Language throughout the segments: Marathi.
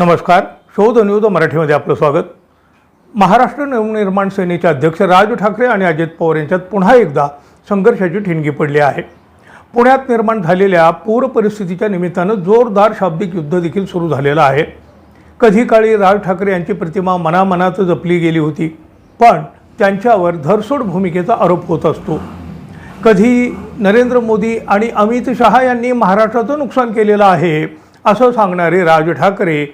नमस्कार. शोध न्यूज मराठीमध्ये आपलं स्वागत. महाराष्ट्र नवनिर्माण सेनेचे अध्यक्ष राज ठाकरे आणि अजित पवार यांच्यात पुन्हा एकदा संघर्षाची ठिणगी पडली आहे. पुण्यात निर्माण झालेल्या पूर परिस्थितीच्या निमित्तानं जोरदार शाब्दिक युद्ध देखील सुरू झालेलं आहे. कधी काळी राज ठाकरे यांची प्रतिमा मनामनात जपली गेली होती पण त्यांच्यावर धरसोड भूमिकेचा आरोप होत असतो. कधी नरेंद्र मोदी आणि अमित शहा यांनी महाराष्ट्राचं नुकसान केलेलं आहे असं सांगणारे राज ठाकरे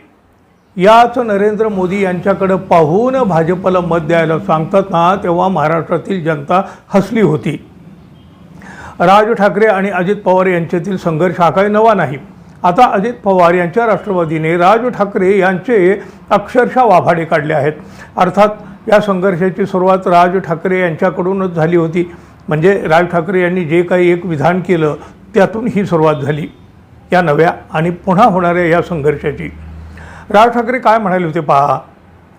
याच नरेंद्र मोदी यांच्याकडं पाहून भाजपला मत द्यायला सांगतात ना तेव्हा महाराष्ट्रातील जनता हसली होती. राज ठाकरे आणि अजित पवार यांच्यातील संघर्ष हा काही नवा नाही. आता अजित पवार यांच्या राष्ट्रवादीने राज ठाकरे यांचे अक्षरशः वाभाडे काढले आहेत. अर्थात या संघर्षाची सुरुवात राज ठाकरे यांच्याकडूनच झाली होती. म्हणजे राज ठाकरे यांनी जे काही एक विधान केलं त्यातून ही सुरुवात झाली. या नव्या आणि पुन्हा होणाऱ्या या संघर्षाची. राज ठाकरे काय म्हणाले होते पहा?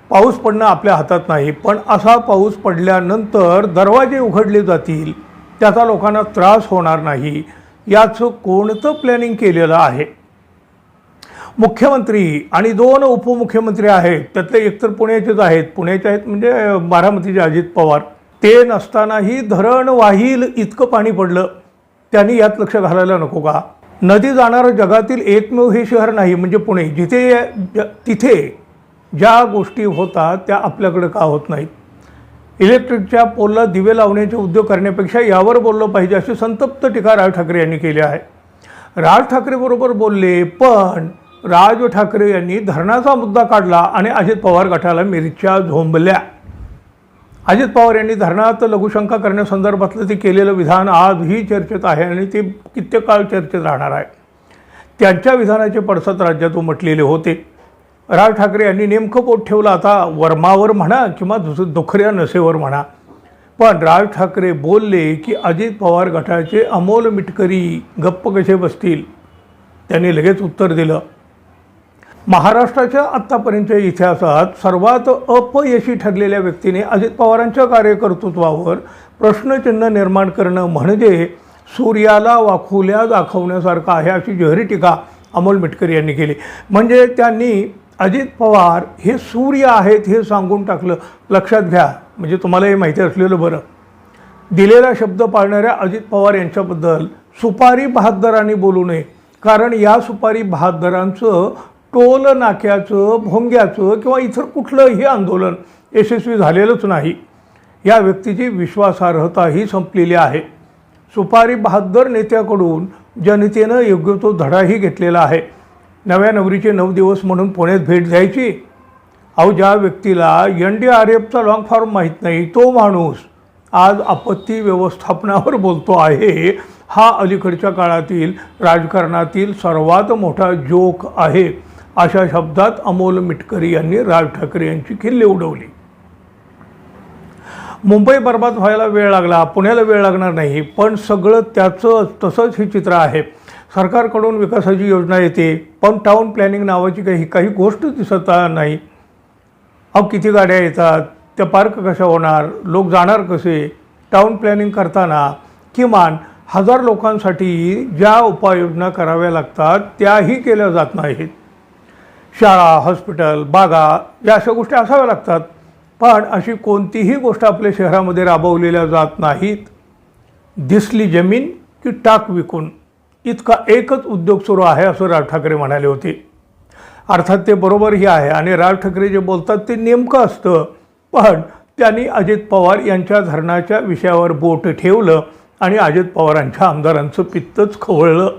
पाऊस पडणं आपल्या हातात नाही पण असा पाऊस पडल्यानंतर दरवाजे उघडले जातील. त्याचा लोकांना त्रास होणार नाही. याचं कोणतं प्लॅनिंग केलेलं आहे? मुख्यमंत्री आणि दोन उपमुख्यमंत्री आहेत त्यातले एकतर पुण्याचेच आहेत. पुण्याचे आहेत म्हणजे बारामतीचे अजित पवार. ते नसतानाही धरण वाहील इतकं पाणी पडलं. त्यांनी यात लक्ष घालायला नको का? नदी जाणारं जगातील एकमेव हे शहर नाही म्हणजे पुणे. जिथे ज- तिथे ज्या गोष्टी होतात त्या आपल्याकडे का होत नाहीत? इलेक्ट्रिकच्या पोलला दिवे लावण्याचे उद्योग करण्यापेक्षा यावर बोललं पाहिजे अशी संतप्त टीका राज ठाकरे यांनी केली आहे. राज ठाकरेबरोबर बोलले पण राज ठाकरे यांनी धरणाचा मुद्दा काढला आणि अजित पवार गटाला मिरच्या झोंबल्या. अजित पवार यांनी धरणात लघुशंका करण्यासंदर्भातलं ते केलेलं विधान आजही चर्चेत आहे आणि ते कित्येक काळ चर्चेत राहणार आहे. त्यांच्या विधानाचे पडसाद राज्यात उमटलेले होते. राज ठाकरे यांनी नेमकं पोट ठेवलं? आता वर्मावर म्हणा किंवा दुस दुखऱ्या नसेवर म्हणा. पण राज ठाकरे बोलले की अजित पवार गटाचे अमोल मिटकरी गप्प कसे बसतील? त्यांनी लगेच उत्तर दिलं. महाराष्ट्राच्या आत्तापर्यंतच्या इतिहासात सर्वात अपयशी ठरलेल्या व्यक्तीने अजित पवारांच्या कार्यकर्तृत्वावर प्रश्नचिन्ह निर्माण करणं म्हणजे सूर्याला वाखुल्या दाखवण्यासारखं आहे अशी जहरी टीका अमोल मिटकर यांनी केली. म्हणजे त्यांनी अजित पवार हे सूर्य आहेत हे सांगून टाकलं. लक्षात घ्या म्हणजे तुम्हाला हे माहिती असलेलं बरं. दिलेला शब्द पाळणाऱ्या अजित पवार यांच्याबद्दल सुपारी बहादरांनी बोलू नये. कारण या सुपारी बहादरांचं टोल नाक्याचं भोंग्याचं किंवा इतर कुठलंही आंदोलन यशस्वी झालेलंच नाही. या व्यक्तीची विश्वासार्हताही संपलेली आहे. सुपारी बहादर नेत्याकडून जनतेनं योग्य तो धडाही घेतलेला आहे. नव्या नवरीचे नऊ दिवस म्हणून पुण्यात भेट द्यायची? अहो ज्या व्यक्तीला एन डी आर एफचा लॉंग फॉर्म माहीत नाही तो माणूस आज आपत्ती व्यवस्थापनावर बोलतो आहे. हा अलीकडच्या काळातील राजकारणातील सर्वात मोठा जोक आहे. अशा शब्दात अमोल मिटकरी यांनी राज ठाकरे यांची खिल्ली उडवली. मुंबई बर्बाद व्हायला वेळ लागला. पुण्याला वेळ लागणार नाही पण सगळं त्याचं तसंच हे चित्र आहे. सरकारकडून विकासाची योजना येते पण टाऊन प्लॅनिंग नावाची काही काही गोष्ट दिसत नाही. अहो किती गाड्या येतात? त्या पार्क कशा होणार? लोक जाणार कसे? टाऊन प्लॅनिंग करताना किमान हजार लोकांसाठी ज्या उपाययोजना कराव्या लागतात त्याही केल्या जात नाहीत. शाळा हॉस्पिटल बागा या अशा गोष्टी असाव्या लागतात. पण अशी कोणतीही गोष्ट आपल्या शहरामध्ये राबवलेल्या जात नाहीत. दिसली जमीन की टाक विकून. इतका एकच उद्योग सुरू आहे असं राज ठाकरे म्हणाले होते. अर्थात ते बरोबरही आहे. आणि राज ठाकरे जे बोलतात ते नेमकं असतं. पण त्यांनी अजित पवार यांच्या धरणाच्या विषयावर बोट ठेवलं आणि अजित पवारांच्या आमदारांचं पित्तच खवळलं.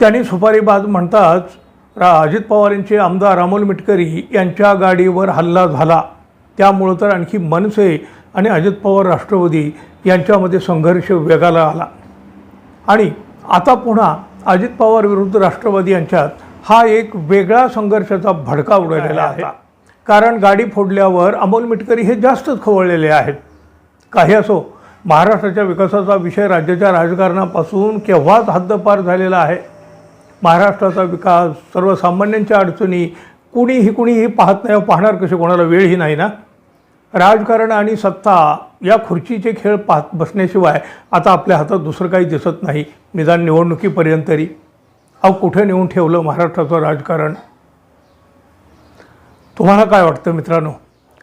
त्यांनी सुपारीबाज म्हणताच रा अजित पवार यांचे आमदार अमोल मिटकरी यांच्या गाडीवर हल्ला झाला. त्यामुळं तर आणखी मनसे आणि अजित पवार राष्ट्रवादी यांच्यामध्ये संघर्ष वेगाला आला. आणि आता पुन्हा अजित पवार विरुद्ध राष्ट्रवादी यांच्यात हा एक वेगळा संघर्षाचा भडका उडवलेला आहे. कारण गाडी फोडल्यावर अमोल मिटकरी हे जास्तच खवळलेले आहेत. काही असो महाराष्ट्राच्या विकासाचा विषय राज्याच्या राजकारणापासून केव्हाच हद्दपार झालेला आहे. महाराष्ट्राचा विकास सर्वसामान्यांच्या अडचणी कुणीही कुणीही पाहत नाही पाहणार कसे कोणाला वेळही नाही ना? राजकारण आणि सत्ता या खुर्चीचे खेळ पाहत बसण्याशिवाय आता आपल्या हातात दुसरं काही दिसत नाही. निदान निवडणुकीपर्यंत तरी अहो कुठे नेऊन ठेवलं महाराष्ट्राचं राजकारण? तुम्हाला काय वाटतं मित्रांनो?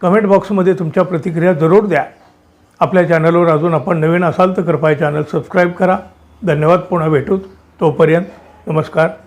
कमेंट बॉक्समध्ये तुमच्या प्रतिक्रिया जरूर द्या. आपल्या चॅनलवर अजून आपण नवीन असाल तर कृपया चॅनल सबस्क्राईब करा. धन्यवाद पुन्हा भेटूच तोपर्यंत नमस्कार.